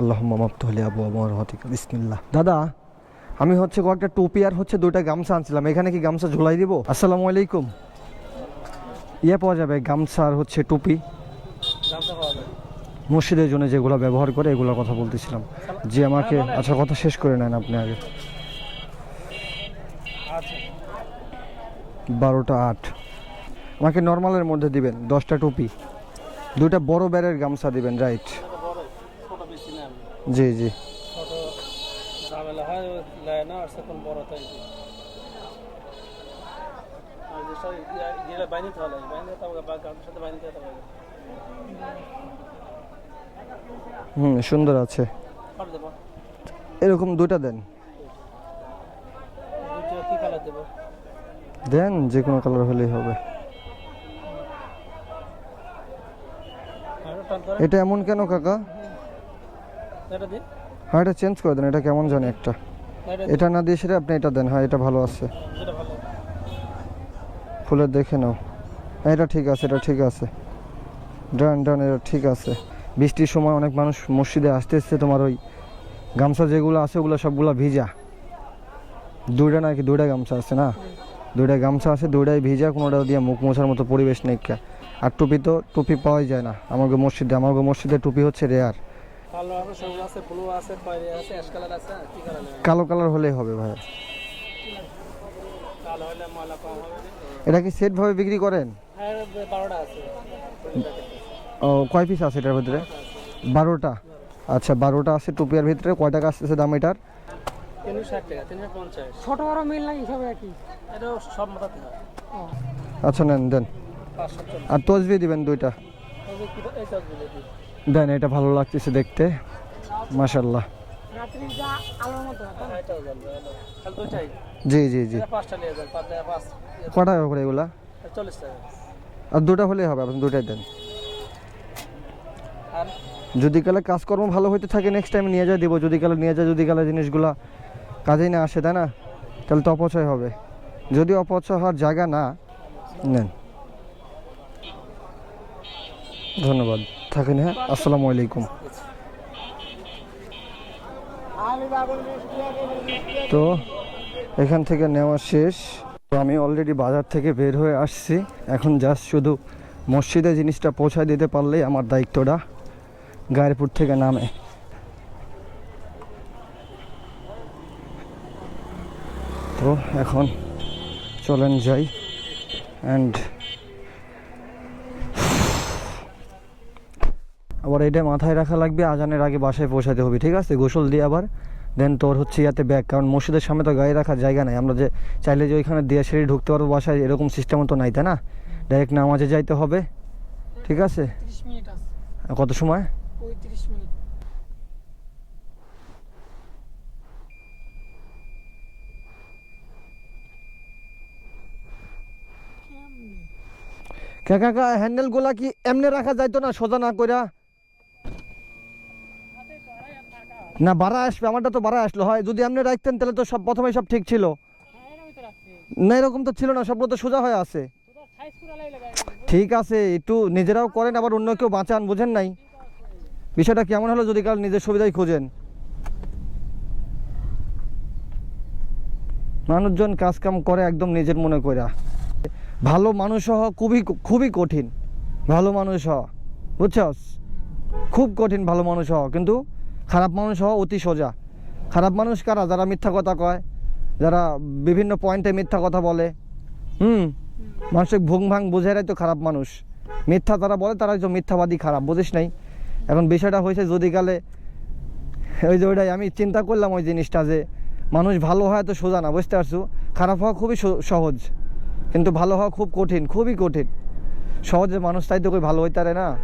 আল্লাহ মামতহলি আবু আমার হতিক বিসমিল্লাহ। দাদা, আমি হচ্ছে কয়েকটা টুপি আর হচ্ছে দুইটা গামছা আনছিলাম। এখানে কি গামছা ঝোলাই দিব? আসসালামু আলাইকুম। ইয়ে পাওয়া যাবে, গামছা আর হচ্ছে টুপি। মসজিদের জন্য যেগুলো ব্যবহার করে এগুলোর কথা বলতেছিলাম। যে আমাকে আচ্ছা কথা শেষ করে নেন আপনি আগে। বারোটা আট। আমাকে নর্মালের মধ্যে দিবেন, দশটা টুপি। দুইটা বড় ব্যারের গামছা দিবেন, রাইট। জি জি। ঝামেলা হয় না আর সেখন বড় তাই যেটা সাথে তো হুম সুন্দর আছে। এরকম দুইটা দেন। দুটো কালার দেবো? দেন যে কোনো কালার হলেই হবে। এটা এমন কেন কাকা? এটা দিন? হ্যাঁ এটা চেঞ্জ করে দেন এটা কেমন জানি একটা। এটা না দিয়ে সেটা আপনি এটা দেন হ্যাঁ এটা ভালো আছে। ফুলের দেখে নাও। হ্যাঁ এটা ঠিক আছে এটা ঠিক আছে। ডান ডান এটা ঠিক আছে। বৃষ্টির সময় অনেক মানুষ মসজিদে আসতে এসছে তোমার ওই গামছা যেগুলো আছে ওগুলো সবগুলো ভিজা। দুইটা নাকি দুইটা গামছা আছে না? দুইটা গামছা আছে দুইটাই ভিজা কোনোটা দিয়ে মুখ মোছার মতো পরিবেশ নেই। আর টুপি তো টুপি পাওয়াই যায় না। আমাকে মসজিদে আমাকে মসজিদে টুপি হচ্ছে রেয়ার কালো আছে সবুজ আছে ব্লু আছে খয়েরি আছে অ্যাশ কালার আছে কি কালার কালো কালার হলেই হবে ভাই। কালো হলে ময়লা কম হবে। এটা কি সেটভাবে বিক্রি করেন? হ্যাঁ আছে। ও কয় পিস আছে এটার ভিতরে? বারোটা? আচ্ছা বারোটা আছে টুপিয়ার ভিতরে কয় টাকা আসতেছে দাম এটার? টাকা ছোট বড় মিল নাই সব একই। এটাও সব মাথাতে আচ্ছা নেন দেন। আর তসবি দিবেন দুইটা। দেন। এটা ভালো লাগতেছে দেখতে। মাশাল্লাহ রাত্রি যা আলোর মতো হয়, জি জি জি। এটা পাঁচটা নিয়ে যান পাঁচ টাকা পাঁচ। ক টাকা করে এগুলা আর দুটা হলেই হবে আপনি দুটাই দেন। যদি কালে কাজকর্ম ভালো হইতে থাকে নেক্সট টাইম নিয়ে যা দিব। যদি কালে নিয়ে যা যদি কালে জিনিসগুলা কাজেই না আসে তাই না? তাহলে তো অপচয় হবে। যদি অপচয় হওয়ার জায়গা না নেন। ধন্যবাদ। থাকেন হ্যাঁ? আসসালামু আলাইকুম। তো এখান থেকে নেওয়া শেষ। তো আমি অলরেডি বাজার থেকে বের হয়ে আসছি। এখন জাস্ট শুধু মসজিদে জিনিসটা পৌঁছায় দিতে পারলেই আমার দায়িত্বটা গায়েরপুর থেকে নামে। তো এখন চলেন যাই। অ্যান্ড আবার এটা মাথায় রাখা লাগবে আজানের আগে বাসায় পৌঁছাতে হবে ঠিক আছে? গোসল দিয়ে আবার দেন তোর হচ্ছে ইয়াতে ব্যাগ কারণ মসজিদের সামনে তো গায়ে রাখার জায়গা নাই। আমরা যে চাইলে যে ওইখানে দিয়ে সেরে ঢুকতে পারব বাসায় এরকম সিস্টেম তো নাই তাই না? ডাইরেক্ট নামাজে যাইতে হবে ঠিক আছে? কত সময়? মিনিট। কাকা হ্যান্ডেলগুলা কি এমনি রাখা যাইতো না সোজা না কইরা? না, বাড়া আসবে, আমারটা তো বাড়া আসলো। হয়, যদি আপনি রাখতেন, তাহলে তো সব প্রথমে সব ঠিক ছিল। না, এরকম তো ছিল না সবগুলো তো সোজা হয়ে আছে। ঠিক আছে, একটু নিজেরাও করেন, আবার অন্য কেউ বাঁচান, বুঝেন নাই? বিষয়টা কেমন হলো, যদি কাল নিজের সুবিধাই খোঁজেন। মানুষজন কাজ কাম করে একদম নিজের মনে কইরা। ভালো মানুষ হওয়া খুবই খুবই কঠিন। ভালো মানুষ হওয়া, বুঝছস? খুব কঠিন ভালো মানুষ হওয়া, কিন্তু খারাপ মানুষ হওয়া অতি সোজা। খারাপ মানুষ কারা? যারা মিথ্যা কথা কয়, যারা বিভিন্ন পয়েন্টে মিথ্যা কথা বলে। হুম? মানুষের ভুং ভাং বোঝারাই তো খারাপ মানুষ। মিথ্যা তারা বলে তারা তো মিথ্যাবাদী খারাপ, বুঝিস নাই? এখন বিষয়টা হয়েছে, যদি কালে ওই যে ওইটাই, আমি চিন্তা করলাম ওই জিনিসটা যে মানুষ ভালো হয় তো সোজা না, বুঝতে পারছ? খারাপ হওয়া খুবই সহ- সহজ, কিন্তু ভালো হওয়া খুব কঠিন, খুবই কঠিন। সহজে মানুষ তাই তো কই ভালো হইতে পারে না?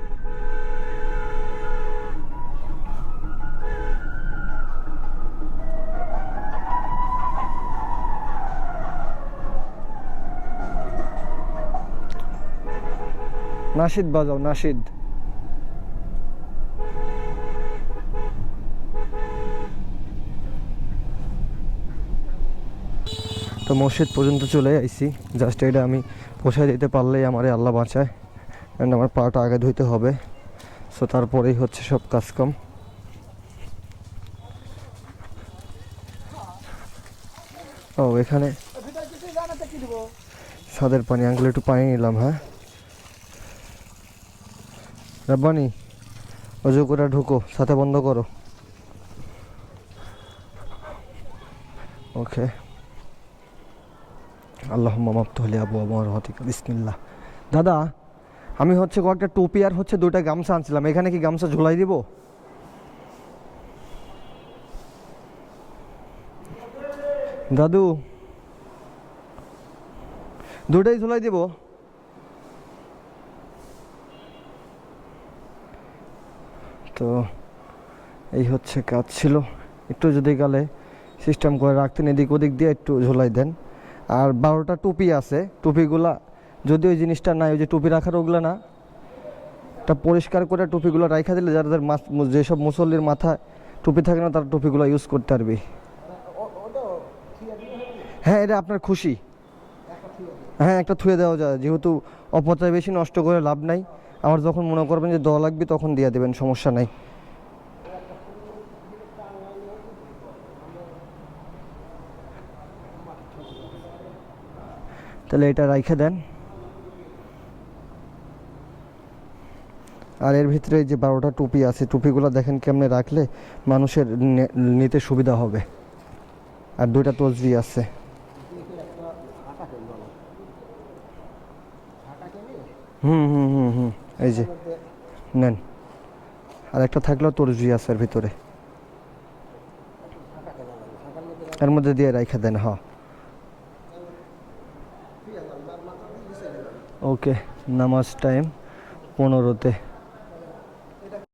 নাসিদ বাজাও, নাসিদ। তো মসজিদ পর্যন্ত চলে আইছি। জাস্ট এটা আমি পোষায় দিতে পারলেই আমার আল্লাহ বাঁচায়। অ্যান্ড আমার পাটা আগে ধুইতে হবে। সো তারপরেই হচ্ছে সব কাজকম ও, এখানে সাদের পানি আঙ্কেল একটু পানি নিলাম হ্যাঁ? রাব্বানি, অজু করে ঢুকো, সাথে বন্ধ করো। ওকে। আল্লাহ মামাপ্তহলি আবু আমার হতিক বিসমিল্লাহ। দাদা, আমি হচ্ছে কয়েকটা টুপি আর হচ্ছে দুটা গামছা আনছিলাম, এখানে কি গামছা ঝুলাই দিব? দাদু দুটাই ঝুলাই দিব? তো এই হচ্ছে কাজ ছিল। একটু যদি গেলে সিস্টেম করে রাখতেন, এদিক ওদিক দিয়ে একটু ঝোলাই দেন। আর বারোটা টুপি আছে, টুপিগুলা যদি ওই জিনিসটা নাই, ওই যে টুপি রাখার ওগুলো না এটা পরিষ্কার করে টুপিগুলো রাখা দিলে মাছ যেসব মুসল্লির মাথায় টুপি থাকে না, তারা টুপিগুলো ইউজ করতে পারবে। হ্যাঁ এটা আপনার খুশি। হ্যাঁ একটা থুয়ে দেওয়া যায়। যেহেতু অপচয় বেশি, নষ্ট করে লাভ নাই। আমার যখন মনে করবেন যে দেওয়া লাগবে, তখন দিয়ে দেবেন, সমস্যা নাই। তাহলে এটা রাইখে দেন। আর এর ভিতরে যে বারোটা টুপি আছে, টুপিগুলো দেখেন কেমনে রাখলে মানুষের নিতে সুবিধা হবে। আর দুইটা তসবি আছে। হুম হুম হুম হুম। এই যে, নেন। আর একটা থাকলেও তরজি আছে ভিতরে। এর মধ্যে দিয়ে রাইখা দেন, হ। ওকে, নামাজ টাইম পনেরোতে।